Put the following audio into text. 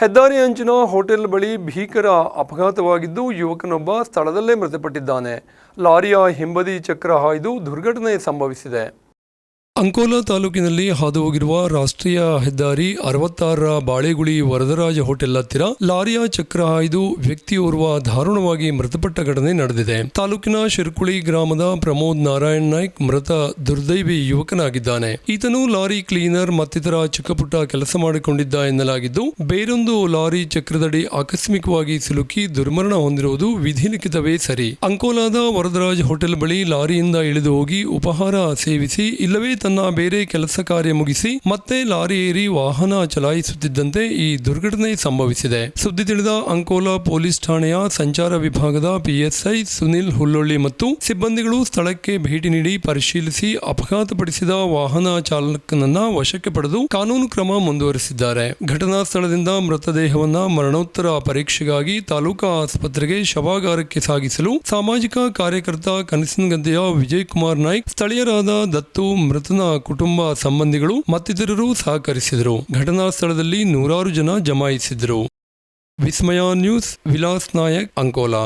ಹೆದ್ದಾರಿ ಅಂಚಿನ ಹೋಟೆಲ್ ಬಳಿ ಭೀಕರ ಅಪಘಾತವಾಗಿದ್ದು ಯುವಕನೊಬ್ಬ ಸ್ಥಳದಲ್ಲೇ ಮೃತಪಟ್ಟಿದ್ದಾನೆ. ಲಾರಿಯ ಹಿಂಬದಿ ಚಕ್ರ ಹಾಯ್ದು ದುರ್ಘಟನೆ ಸಂಭವಿಸಿದೆ. ಅಂಕೋಲಾ ತಾಲೂಕಿನಲ್ಲಿ ಹಾದು ಹೋಗಿರುವ ರಾಷ್ಟ್ರೀಯ ಹೆದ್ದಾರಿ ಅರವತ್ತಾರರ ಬಾಳೆಗುಳಿ ವರದರಾಜ ಹೋಟೆಲ್ ಹತ್ತಿರ ಲಾರಿಯ ಚಕ್ರ ಹಾಯ್ದು ವ್ಯಕ್ತಿಯೋರ್ವ ದಾರುಣವಾಗಿ ಮೃತಪಟ್ಟ ಘಟನೆ ನಡೆದಿದೆ. ತಾಲೂಕಿನ ಶಿರ್ಕುಳಿ ಗ್ರಾಮದ ಪ್ರಮೋದ್ ನಾರಾಯಣ್ ನಾಯ್ಕ್ ಮೃತ ದುರ್ದೈವಿ ಯುವಕನಾಗಿದ್ದಾನೆ. ಈತನು ಲಾರಿ ಕ್ಲೀನರ್ ಮತ್ತಿತರ ಚಿಕ್ಕಪುಟ್ಟ ಕೆಲಸ ಮಾಡಿಕೊಂಡಿದ್ದ ಎನ್ನಲಾಗಿದ್ದು, ಬೇರೊಂದು ಲಾರಿ ಚಕ್ರದಡಿ ಆಕಸ್ಮಿಕವಾಗಿ ಸಿಲುಕಿ ದುರ್ಮರಣ ಹೊಂದಿರುವುದು ವಿಧಿಲಿಖಿತವೇ ಸರಿ. ಅಂಕೋಲಾದ ವರದರಾಜ್ ಹೋಟೆಲ್ ಬಳಿ ಲಾರಿಯಿಂದ ಇಳಿದು ಹೋಗಿ ಉಪಹಾರ ಸೇವಿಸಿ, ಇಲ್ಲವೇ ತನ್ನ ಬೇರೆ ಕೆಲಸ ಕಾರ್ಯ ಮುಗಿಸಿ ಮತ್ತೆ ಲಾರಿ ಏರಿ ವಾಹನ ಚಲಾಯಿಸುತ್ತಿದ್ದಂತೆ ಈ ದುರ್ಘಟನೆ ಸಂಭವಿಸಿದೆ. ಸುದ್ದಿ ತಿಳಿದ ಅಂಕೋಲಾ ಪೊಲೀಸ್ ಠಾಣೆಯ ಸಂಚಾರ ವಿಭಾಗದ ಪಿಎಸ್ಐ ಸುನಿಲ್ ಹುಲ್ಲೊಳ್ಳಿ ಮತ್ತು ಸಿಬ್ಬಂದಿಗಳು ಸ್ಥಳಕ್ಕೆ ಭೇಟಿ ನೀಡಿ ಪರಿಶೀಲಿಸಿ ಅಪಘಾತಪಡಿಸಿದ ವಾಹನ ಚಾಲಕನನ್ನ ವಶಕ್ಕೆ ಪಡೆದು ಕಾನೂನು ಕ್ರಮ ಮುಂದುವರೆಸಿದ್ದಾರೆ. ಘಟನಾ ಸ್ಥಳದಿಂದ ಮೃತದೇಹವನ್ನ ಮರಣೋತ್ತರ ಪರೀಕ್ಷೆಗಾಗಿ ತಾಲೂಕಾ ಆಸ್ಪತ್ರೆಗೆ ಶವಾಗಾರಕ್ಕೆ ಸಾಗಿಸಲು ಸಾಮಾಜಿಕ ಕಾರ್ಯಕರ್ತ ಕನಸಿನಗದ್ದೆಯ ವಿಜಯ್ ಕುಮಾರ್ ನಾಯ್ಕ್, ಸ್ಥಳೀಯರಾದ ದತ್ತು ಮೃತನ ಕುಟುಂಬ ಸಂಬಂಧಿಗಳು ಮತ್ತಿತರರು ಸಹಕರಿಸಿದರು. ಘಟನಾ ಸ್ಥಳದಲ್ಲಿ ನೂರಾರು ಜನ ಜಮಾಯಿಸಿದರು ವಿಸ್ಮಯ ನ್ಯೂಸ್, ವಿಲಾಸ್ ನಾಯಕ್, ಅಂಕೋಲಾ.